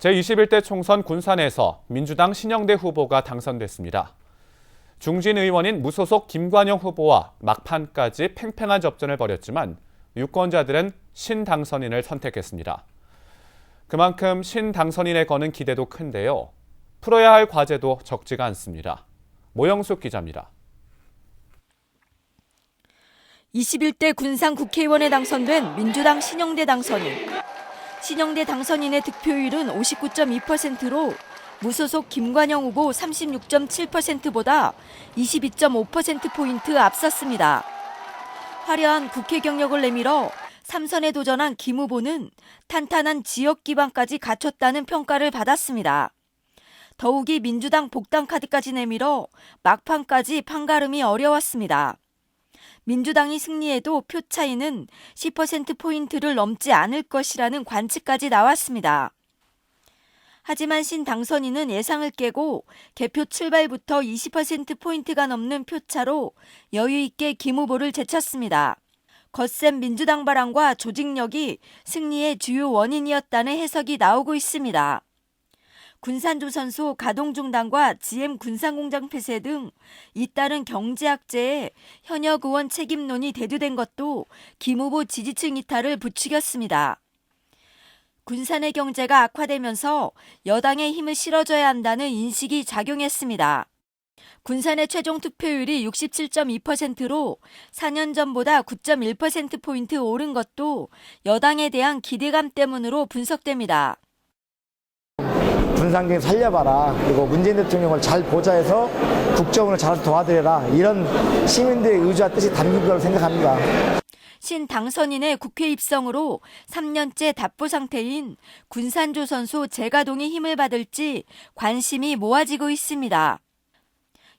제21대 총선 군산에서 민주당 신영대 후보가 당선됐습니다. 중진 의원인 무소속 김관영 후보와 막판까지 팽팽한 접전을 벌였지만 유권자들은 신당선인을 선택했습니다. 그만큼 신당선인에 거는 기대도 큰데요. 풀어야 할 과제도 적지가 않습니다. 모영숙 기자입니다. 21대 군산 국회의원에 당선된 민주당 신영대 당선인. 신영대 당선인의 득표율은 59.2%로 무소속 김관영 후보 36.7%보다 22.5%포인트 앞섰습니다. 화려한 국회 경력을 내밀어 3선에 도전한 김 후보는 탄탄한 지역 기반까지 갖췄다는 평가를 받았습니다. 더욱이 민주당 복당 카드까지 내밀어 막판까지 판가름이 어려웠습니다. 민주당이 승리해도 표 차이는 10%포인트를 넘지 않을 것이라는 관측까지 나왔습니다. 하지만 신 당선인은 예상을 깨고 개표 출발부터 20%포인트가 넘는 표차로 여유있게 김 후보를 제쳤습니다. 거센 민주당 바람과 조직력이 승리의 주요 원인이었다는 해석이 나오고 있습니다. 군산조선소 가동 중단과 GM 군산공장 폐쇄 등 잇따른 경제 악재에 현역 의원 책임론이 대두된 것도 김 후보 지지층 이탈을 부추겼습니다. 군산의 경제가 악화되면서 여당의 힘을 실어줘야 한다는 인식이 작용했습니다. 군산의 최종 투표율이 67.2%로 4년 전보다 9.1%포인트 오른 것도 여당에 대한 기대감 때문으로 분석됩니다. 군산경 살려봐라. 그리고 문재인 대통령을 잘 보좌해서 국정을 잘 도와드려라. 이런 시민들의 의지와 뜻이 담긴 거라고 생각합니다. 신 당선인의 국회 입성으로 3년째 답보 상태인 군산조선소 재가동이 힘을 받을지 관심이 모아지고 있습니다.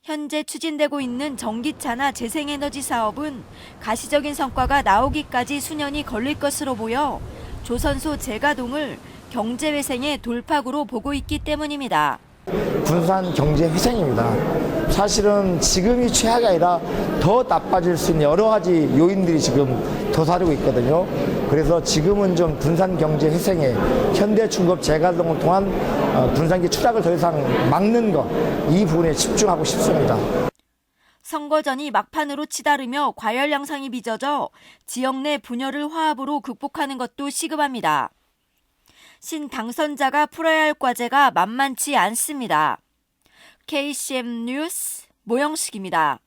현재 추진되고 있는 전기차나 재생에너지 사업은 가시적인 성과가 나오기까지 수년이 걸릴 것으로 보여 조선소 재가동을 경제회생의 돌파구로 보고 있기 때문입니다. 군산 경제 회생입니다. 사실은 지금이 최악이 아니라 더 나빠질 수 있는 여러 가지 요인들이 지금 도사리고 있거든요. 그래서 지금은 좀 군산 경제 회생에 현대 중급 재가동을 통한 어, 군산기 추락을 더 이상 막는 것, 이 부분에 집중하고 싶습니다. 선거전이 막판으로 치달으며 과열 양상이 빚어져 지역 내 분열을 화합으로 극복하는 것도 시급합니다. 신 당선자가 풀어야 할 과제가 만만치 않습니다. KCM 뉴스 모영식입니다.